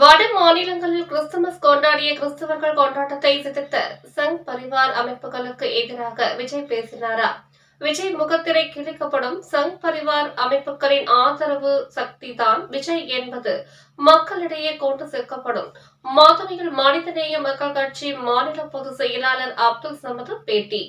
வட மாநிலங்களில் கிறிஸ்துமஸ் கொண்டாடிய கிறிஸ்தவர்கள் கொண்டாட்டத்தை சிதைத்த சங் பரிவார் அமைப்புகளுக்கு எதிராக விஜய் பேசினாரா? விஜய் முகத்திரை கிழிக்கப்படும் சங் பரிவார் அமைப்புகளின் ஆதரவு சக்தி தான் விஜய் என்பது மக்களிடையே கொண்டு சேர்க்கப்படும். மாதுமையில் மனிதநேய மக்கள் கட்சி மாநில பொதுச் செயலாளர் அப்துல் சமது பேட்டி.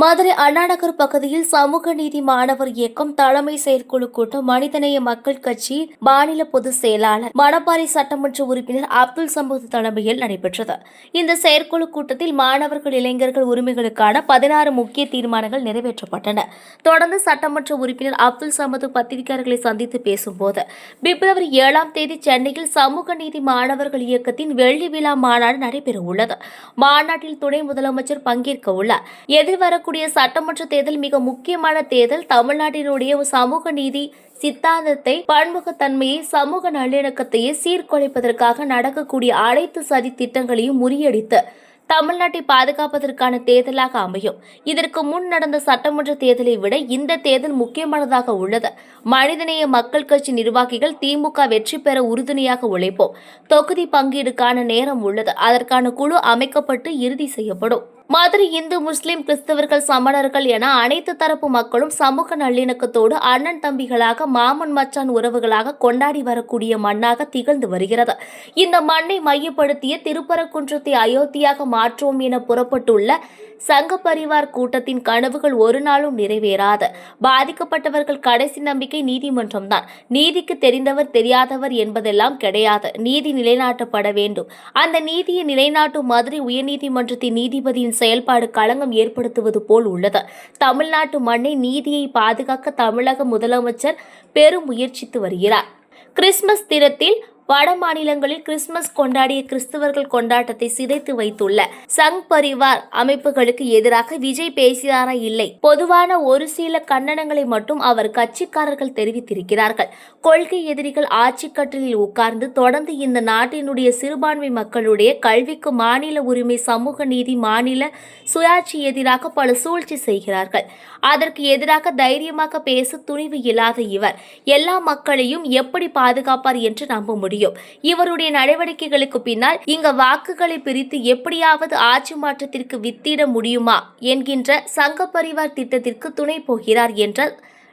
மதுரை அண்ணாநகர் பகுதியில் சமூக நீதி மாணவர் இயக்கம் தலைமை செயற்குழு கூட்டம் மனிதநேய மக்கள் கட்சி மாநில பொதுச் செயலாளர் மணப்பாறை சட்டமன்ற உறுப்பினர் அப்துல் சமூத் தலைமையில் நடைபெற்றது. இந்த செயற்குழு கூட்டத்தில் மாணவர்கள் இளைஞர்கள் உரிமைகளுக்கான பதினாறு முக்கிய தீர்மானங்கள் நிறைவேற்றப்பட்டன. தொடர்ந்து சட்டமன்ற உறுப்பினர் அப்துல் சமது பத்திரிகையாளர்களை சந்தித்து பேசும்போது பிப்ரவரி ஏழாம் தேதி சென்னையில் சமூக நீதி மாணவர்கள் இயக்கத்தின் வெள்ளி விழா மாநாடு நடைபெறவுள்ளது. மாநாட்டில் துணை முதலமைச்சர் பங்கேற்க உள்ளார் வரக்கூடிய சட்டமன்ற தேர்தல் மிக முக்கியமான தேர்தல். தமிழ்நாட்டினுடைய சமூக நீதி சித்தாந்தத்தை பன்முகத்தன்மையை சமூக நல்லிணக்கத்தையே சீர்குலைப்பதற்காக நடக்கக்கூடிய அனைத்து சதி திட்டங்களையும் முறியடித்து தமிழ்நாட்டை பாதுகாப்பதற்கான தேர்தலாக அமையும். இதற்கு முன் நடந்த சட்டமன்ற தேர்தலை விட இந்த தேர்தல் முக்கியமானதாக உள்ளது. மனிதநேய மக்கள் கட்சி நிர்வாகிகள் திமுக வெற்றி பெற உறுதுணையாக உழைப்போம். தொகுதி பங்கீடுக்கான நேரம் உள்ளது. அதற்கான குழு அமைக்கப்பட்டு இறுதி செய்யப்படும். மதுரை இந்து முஸ்லிம் கிறிஸ்தவர்கள் சமணர்கள் என அனைத்து தரப்பு மக்களும் சமூக நல்லிணக்கத்தோடு அண்ணன் தம்பிகளாக மாமன் மச்சான் உறவுகளாக கொண்டாடி வரக்கூடிய மண்ணாக திகழ்ந்து வருகிறது. இந்த மண்ணை மையப்படுத்திய திருப்பரங்குன்றத்தை அயோத்தியாக மாற்றுவோம் என புறப்பட்டுள்ள சங்க பரிவார் கூட்டத்தின் கனவுகள் ஒரு நாளும் நிறைவேறாது. பாதிக்கப்பட்டவர்கள் கடைசி நம்பிக்கை நீதிமன்றம்தான் நீதிக்கு தெரிந்தவர் தெரியாதவர் என்பதெல்லாம் கிடையாது. நீதி நிலைநாட்டப்பட வேண்டும். அந்த நீதியை நிலைநாட்டும் மதுரை உயர்நீதிமன்றத்தின் நீதிபதியின் செயல்பாடு களங்கம் ஏற்படுத்துவது போல் உள்ளது. தமிழ்நாட்டு மண்ணை நீதியை பாதுகாக்க தமிழக முதலமைச்சர் பெரும் முயற்சித்து வருகிறார். கிறிஸ்துமஸ் தினத்தில் வட மாநிலங்களில் கிறிஸ்துமஸ் கொண்டாடிய கிறிஸ்தவர்கள் கொண்டாட்டத்தை சிதைத்து வைத்துள்ள சங் பரிவார் அமைப்புகளுக்கு எதிராக விஜய் பேசினாரா இல்லை? பொதுவான ஒரு சில கண்டனங்களை மட்டும் அவர் கட்சிக்காரர்கள் தெரிவித்திருக்கிறார்கள். கொள்கை எதிரிகள் ஆட்சி கட்டிலில் உட்கார்ந்து தொடர்ந்து இந்த நாட்டினுடைய சிறுபான்மை மக்களுடைய கல்விக்கு மாநில உரிமை சமூக நீதி மாநில சுயாட்சி எதிராக பல சூழ்ச்சி செய்கிறார்கள். அதற்கு எதிராக தைரியமாக பேச துணிவு இல்லாத இவர் எல்லா மக்களையும் எப்படி பாதுகாப்பார் என்று நம்ப முடியும்? இவருடைய நடவடிக்கைகளுக்கு பின்னால் இங்க வாக்குகளை பிரித்து எப்படியாவது ஆட்சி மாற்றத்திற்கு வித்திட முடியுமா? என்கின்ற சங்க பரிவார் திட்டத்திற்கு துணை போகிறார் என்ற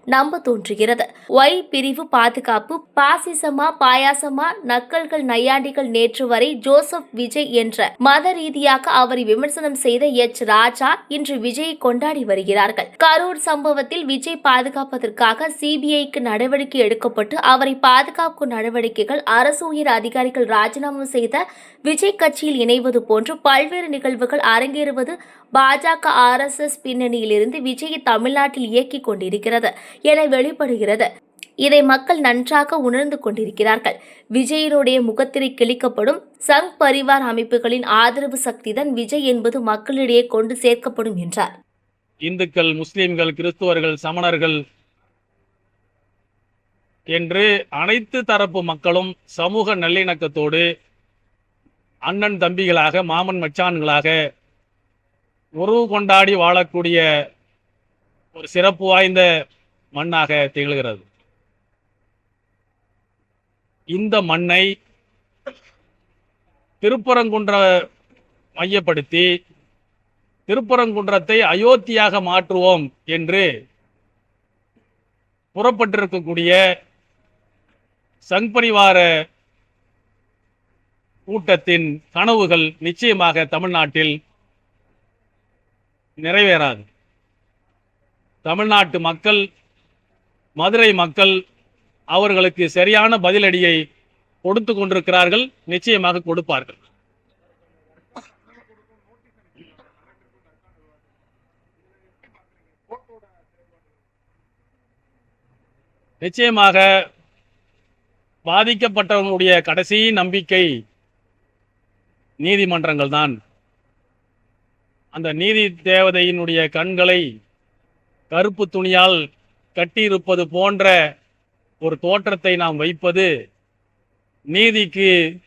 நம்ப தோன்றுகிறது. ஒய் பிரிவு பாதுகாப்பு பாசிசமா பாயாசமா நக்கல்கள் நையாண்டிகள் நேற்று வரை ஜோசப் விஜய் என்ற மத ரீதியாக அவரை விமர்சனம் செய்த எச். ராஜா இன்று விஜயை கொண்டாடி வருகிறார்கள். கரூர் சம்பவத்தில் விஜய் பாதுகாப்பதற்காக சிபிஐக்கு நடவடிக்கை எடுக்கப்பட்டு அவரை பாதுகாக்கும் நடவடிக்கைகள் அரசு உயர் அதிகாரிகள் ராஜினாமா செய்த விஜய் கட்சியில் இணைவது போன்று பல்வேறு நிகழ்வுகள் அரங்கேறுவது பாஜக ஆர்எஸ்எஸ் பின்னணியிலிருந்து விஜயை தமிழ்நாட்டில் இயக்கிக் கொண்டிருக்கிறது என வெளிப்படுகிறது. இதை மக்கள் நன்றாக உணர்ந்து கொண்டிருக்கிறார்கள். விஜயினுடைய முகத்திரை கிழிக்கப்படும் சங் பரிவார் அமைப்புகளின் ஆதரவு சக்திதான் விஜய் என்பது மக்களிடையே கொண்டு சேர்க்கப்படும் என்றார். இந்துக்கள் முஸ்லிம்கள் கிறிஸ்துவர்கள் சமணர்கள் என்று அனைத்து தரப்பு மக்களும் சமூக நல்லிணக்கத்தோடு அண்ணன் தம்பிகளாக மாமன் மச்சான்களாக உறவு கொண்டாடி வாழக்கூடிய ஒரு சிறப்பு வாய்ந்த மண்ணாக திகழ்கிறது. இந்த மண்ணை திருப்பரங்குன்ற மையப்படுத்தி திருப்பரங்குன்றத்தை அயோத்தியாக மாற்றுவோம் என்று புறப்பட்டிருக்கக்கூடிய சங்பரிவார கூட்டத்தின் கனவுகள் நிச்சயமாக தமிழ்நாட்டில் நிறைவேறாது. தமிழ்நாட்டு மக்கள் மதுரை மக்கள் அவர்களுக்கு சரியான பதிலடியை கொடுத்து கொண்டிருக்கிறார்கள் நிச்சயமாக கொடுப்பார்கள். நிச்சயமாக பாதிக்கப்பட்டவர்களுடைய கடைசி நம்பிக்கை நீதிமன்றங்கள் தான் அந்த நீதி தேவதையினுடைய கண்களை கருப்பு துணியால் கட்டியிருப்பது போன்ற ஒரு தோற்றத்தை நாம் வைப்பது நீதிக்கு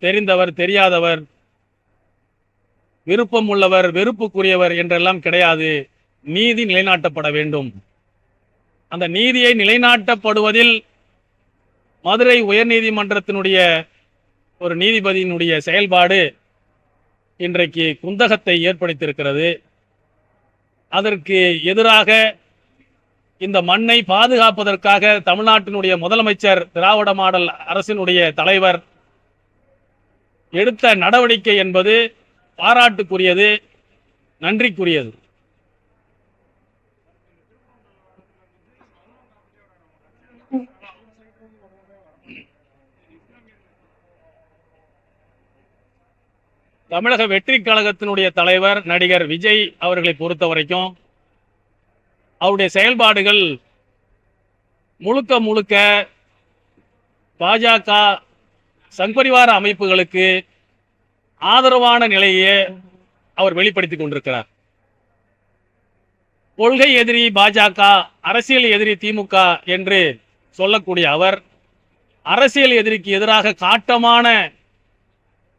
தெரிந்தவர் தெரியாதவர் விருப்பம் உள்ளவர் வெறுப்புக்குரியவர் என்றெல்லாம் கிடையாது. நீதி நிலைநாட்டப்பட வேண்டும். அந்த நீதியை நிலைநாட்டப்படுவதில் மதுரை உயர்நீதிமன்றத்தினுடைய ஒரு நீதிபதியினுடைய செயல்பாடு இன்றைக்கு குந்தகத்தை ஏற்படுத்தியிருக்கிறது. அதற்கு எதிராக இந்த மண்ணை பாதுகாப்பதற்காக தமிழ்நாட்டினுடைய முதலமைச்சர் திராவிட மாடல் அரசினுடைய தலைவர் எடுத்த நடவடிக்கை என்பது பாராட்டுக்குரியது நன்றிக்குரியது. தமிழக வெற்றி கழகத்தினுடைய தலைவர் நடிகர் விஜய் அவர்களை பொறுத்த வரைக்கும் அவருடைய செயல்பாடுகள் முழுக்க முழுக்க பாஜக சங்பரிவார அமைப்புகளுக்கு ஆதரவான நிலையை அவர் வெளிப்படுத்தி கொண்டிருக்கிறார். கொள்கை எதிரி பாஜக அரசியல் எதிரி திமுக என்று சொல்லக்கூடிய அவர் அரசியல் எதிரிக்கு எதிராக காட்டமான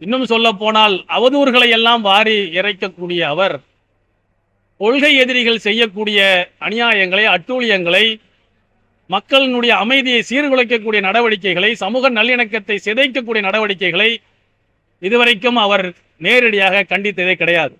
இன்னும் சொல்ல போனால் அவதூறுகளை எல்லாம் வாரி இறைக்கக்கூடிய அவர் கொள்கை எதிரிகள் செய்யக்கூடிய அநியாயங்களை அட்டூழியங்களை மக்களினுடைய அமைதியை சீர்குலைக்கக்கூடிய நடவடிக்கைகளை சமூக நல்லிணக்கத்தை சிதைக்கக்கூடிய நடவடிக்கைகளை இதுவரைக்கும் அவர் நேரடியாக கண்டித்ததே கிடையாது.